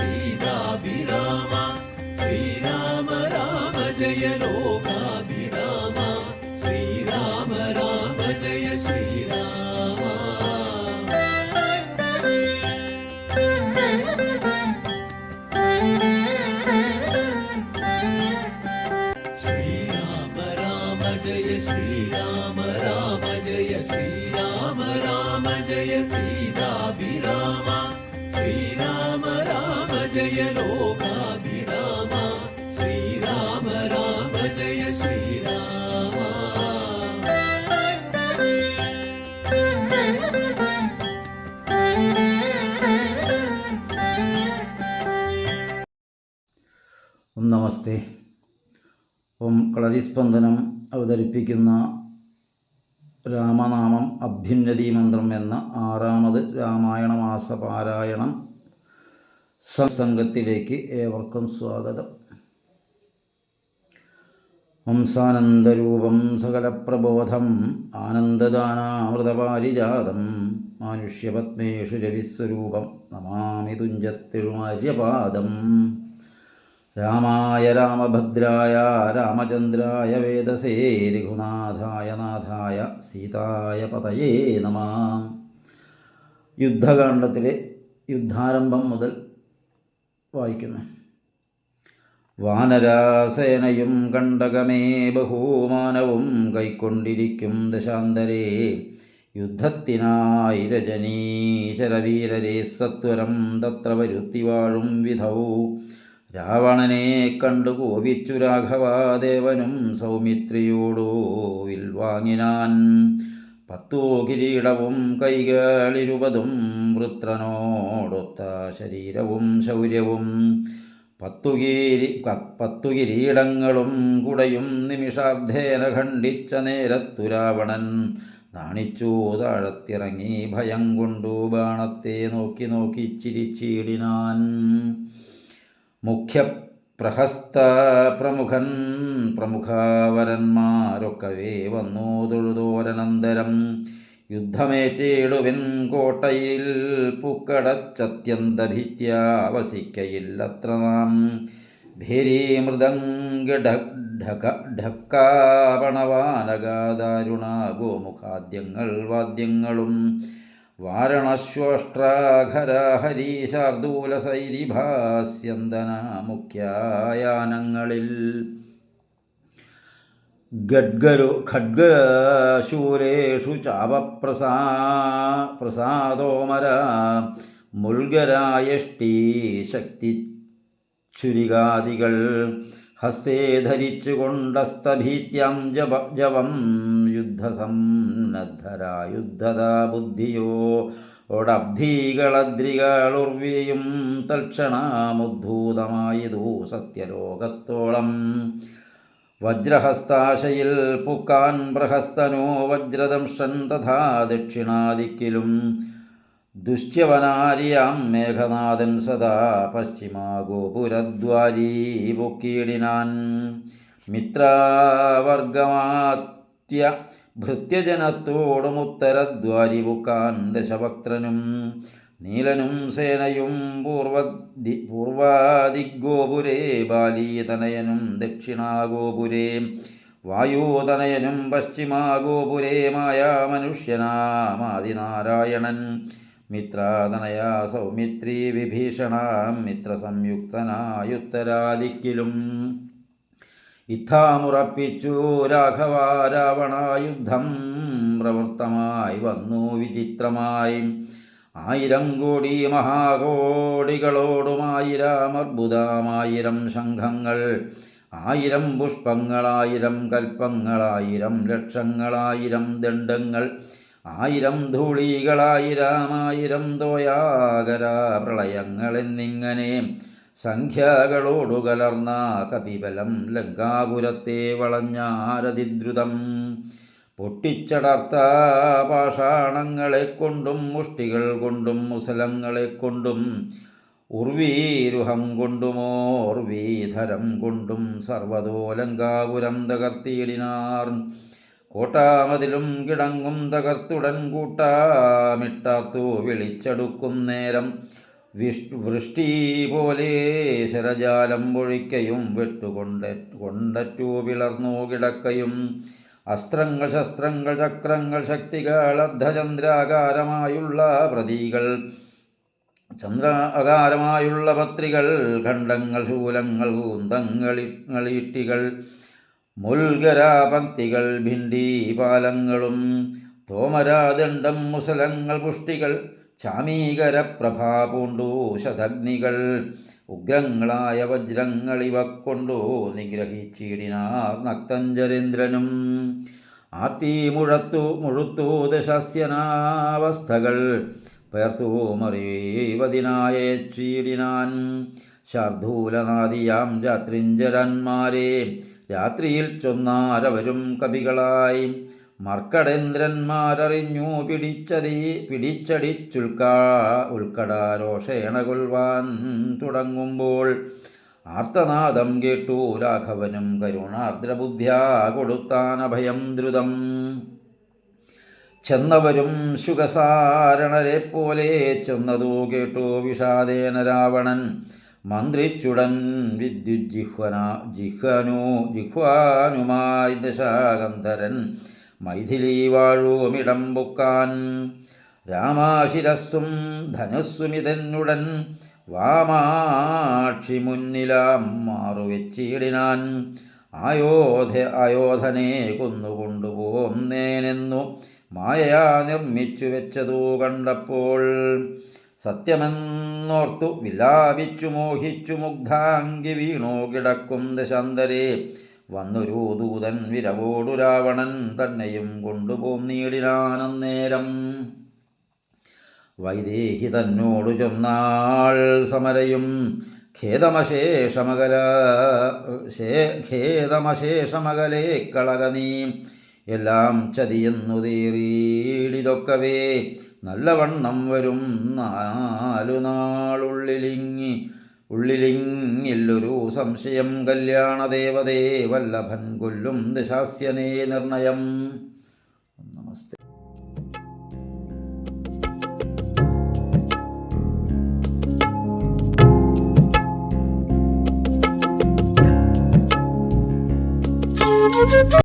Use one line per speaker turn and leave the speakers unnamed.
श्रीराभिराम श्रीराम राम जय लोकाभिराम राम जय श्रीराम
राम। നമസ്തേ. ഓം കളരിസ്പന്ദനം അവതരിപ്പിക്കുന്ന രാമനാമം അഭ്യുന്നതി മന്ത്രം എന്ന ആറാമത് രാമായണ മാസ പാരായണം സത്സംഗത്തിലേക്ക് ഏവർക്കും സ്വാഗതം. ഹംസാനന്ദരൂപം സകലപ്രബോധം ആനന്ദദാനാമൃതപാരിജാതം മാനുഷ്യപത്മേഷു രവിസ്വരൂപം നമാമി തുഞ്ചത്തിഴുമാര്യപാദം. രാമായ രാമഭദ്രായ രാമചന്ദ്രായ വേദസേ രഘുനാഥായ നാഥായ സീതായ പതയേ നമ. യുദ്ധകാണ്ഡത്തിലെ യുദ്ധാരംഭം മുതൽ വായിക്കുന്നു. വാനരാസേനയും കണ്ടകമേ ബഹുമാനവും കൈക്കൊണ്ടിരിക്കും ദശാന്തരേ. യുദ്ധത്തിനായി രജനീചരവീരരെ സത്വരം തത്ര വരുത്തി വാഴും വിധൗ. രാവണനെ കണ്ടു കോപിച്ചു രാഘവാദേവനും സൗമിത്രിയോടു വിൽവാങ്ങിനാൻ പത്തു കിരീടവും കൈകളിരുപതും വൃത്രനോടൊത്ത ശരീരവും ശൗര്യവും. പത്തു കീരി പത്തു കിരീടങ്ങളും കുടയും നിമിഷാബ്ധേന ഖണ്ഡിച്ച നേരത്തു രാവണൻ നാണിച്ചു താഴത്തിറങ്ങി ഭയം കൊണ്ടു ബാണത്തെ നോക്കി നോക്കി ചിരിച്ചിടിനാൻ. മുഖ്യപ്രഹസ്ത പ്രമുഖൻ പ്രമുഖാവരന്മാരൊക്കവേ വന്നു തൊഴുതോരനന്തരം. യുദ്ധമേറ്റേടുവിൻ കോട്ടയിൽ പൂക്കടച്ചത്യന്തഭിത്യ വസിക്കയില്ലത്ര നാം ഭേരീമൃദംഗ ഗോമുഖാദ്യങ്ങൾ വാദ്യങ്ങളും വാരണശ്വഷ്ട്രാഘരഹരീശാർദൂലസൈരിഭാസ്യന്തന മുഖ്യായാനങ്ങളിൽ ഗഡ്ഗരു ഖഡ്ഗശൂലേഷു ചാപപ്രസാ പ്രസാദോമര മുൾഗരായഷ്ടീ ശക്തി ക്ഷുരികാദികൾ ഹസ്തേ ധരിച്ചുകൊണ്ടസ്തഭീത്യം ജപ ജപം യുദ്ധസന്നദ്ധരായുദ്ധതാ ബുദ്ധിയോ ഒടബ്ധീകളദ്രികളുർവിയും തൽക്ഷണമുദ്ധൂതമായതു സത്യലോകത്തോളം. വജ്രഹസ്താശയിൽ പുക്കാൻ പ്രഹസ്തനോ വജ്രദംഷൻ തഥാ ദക്ഷിണാദിക്കിലും ദുശ്യവനാരിയാം മേഘനാഥൻ സദാ പശ്ചിമാഗോപുരദ്വാരീ പൊക്കീടിനാൻ മിത്രാവർഗമാത്യ ഭൃത്യജനത്തോടുമുത്തരദ്വാരി പുക്കാൻ ദശഭക്തനും നീലനും സേനയും പൂർവദി പൂർവാദിഗോപുരേ ബാലീതനയനും ദക്ഷിണാഗോപുരേ വായൂതനയനും പശ്ചിമാഗോപുരേ മായാമനുഷ്യനാമാദിനാരായണൻ. മിത്രാതനയ സൗമിത്രീ വിഭീഷണാം മിത്രസംയുക്തനായുത്തരാദിക്കിലും ഇത്ഥാമുറപ്പിച്ചു രാഘവ രാവണായുദ്ധം പ്രവൃത്തമായി വന്നു വിചിത്രമായി. ആയിരം കോടി മഹാകോടികളോടുമായിരം അർബുദമായിരം ശംഖങ്ങൾ ആയിരം പുഷ്പങ്ങളായിരം കൽപ്പങ്ങളായിരം ലക്ഷങ്ങളായിരം ദണ്ഡങ്ങൾ ആയിരം ധൂളികളായിരമായിരം തോയാകര പ്രളയങ്ങൾ എന്നിങ്ങനെ സംഖ്യകളോടു കലർന്ന കപിബലം ലങ്കാപുരത്തെ വളഞ്ഞാരതിദ്രുതം. പൊട്ടിച്ചടർത്ത പാഷാണങ്ങളെ കൊണ്ടും മുഷ്ടികൾ കൊണ്ടും മുസലങ്ങളെ കൊണ്ടും ഉർവീരുഹം കൊണ്ടുമോർവീധരം കൊണ്ടും സർവതോലങ്കാപുരം തകർത്തിയിടിനാർ. കോട്ടാമതിലും കിടങ്ങും തകർത്തുടൻ കൂട്ടാമിട്ടാർത്തു വിളിച്ചടുക്കും നേരം. വിഷ് വൃഷ്ടി പോലെ ശരജാലം പൊഴിക്കയും വെട്ടുകൊണ്ട കൊണ്ടറ്റു വിളർന്നു കിടക്കയും. അസ്ത്രങ്ങൾ ശസ്ത്രങ്ങൾ ചക്രങ്ങൾ ശക്തികൾ അർദ്ധചന്ദ്രാകാരമായുള്ള പ്രതികൾ. ചന്ദ്ര അകാരമായുള്ള പത്രികൾ ഖണ്ഡങ്ങൾ ശൂലങ്ങൾ കൂന്തങ്ങളിട്ടികൾ മുൽഗരാപക്തികൾ ഭിണ്ടീപാലങ്ങളും തോമരാദണ്ഡം മുസലങ്ങൾ പുഷ്ടികൾ ചാമീകര പൂണ്ടു ശതഗ്നികൾ ഉഗ്രങ്ങളായ വജ്രങ്ങൾ ഇവ കൊണ്ടു നിഗ്രഹിച്ചിടിനാർ നക്തഞ്ചരേന്ദ്രനും. ആർത്തി മുഴത്തു മുഴുത്തു ദശസ്യനാവസ്ഥകൾ പേർത്തു മറിവതിനായ ചീടിനാൻ ശാർദൂലനാദിയാം രാത്രിഞ്ചരന്മാരെ രാത്രിയിൽ ചൊന്നാരവരും കവികളായി. മർക്കടേന്ദ്രന്മാരറിഞ്ഞു പിടിച്ചതി പിടിച്ചടിച്ചുൽക്കാ ഉൾക്കടാരോഷേണ കൊൽവാൻ തുടങ്ങുമ്പോൾ ആർത്തനാദം കേട്ടു രാഘവനും കരുണാർദ്രബുദ്ധ്യാ കൊടുത്താൻ അഭയം ദ്രുതം. ചെന്നവരും ശുഗസാരണരെ പോലെ ചെന്നതു കേട്ടു വിഷാദേന രാവണൻ. മന്ത്രിച്ചുടൻ വിദ്യുജിഹ്വന ജിഹ്വനു ജിഹ്വാനുമായി ദശാഗന്ധരൻ മൈഥിലി വാഴുമിടം പൊക്കാൻ. രാമാശിരസ്സും ധനുസ്സുമിതന്നുടൻ വാമാക്ഷി മുന്നിലാം മാറുവെച്ചിടിനാൻ. ആയോധ അയോധനെ കൊന്നുകൊണ്ടുപോന്നേനെന്നു മായയാ നിർമ്മിച്ചു വെച്ചതു കണ്ടപ്പോൾ സത്യമെന്നോർത്തു വിലാപിച്ചു മോഹിച്ചു മുഗ്ധാംഗി വീണു കിടക്കും ദശാന്തരെ. വന്നൊരു ദൂതൻ വിരവോടു രാവണൻ തന്നെയും കൊണ്ടുപോന്നീടിനാനന്നേരം വൈദേഹി തന്നോടു ചൊന്നാൾ സമരയും ഖേദമശേഷമകല ഖേദമശേഷമകലേ കളകനീം എല്ലാം ചതിയെന്നു തീറിയിടിതൊക്കവേ. നല്ലവണ്ണം വരും. നാലു നാളുള്ളിലിങ്ങി ഉള്ളിലിങ്ങില്ലൊരു സംശയം കല്യാണദേവതേ വല്ലഭൻ കൊല്ലും ദശാസ്യനേ നിർണയം. നമസ്തേ.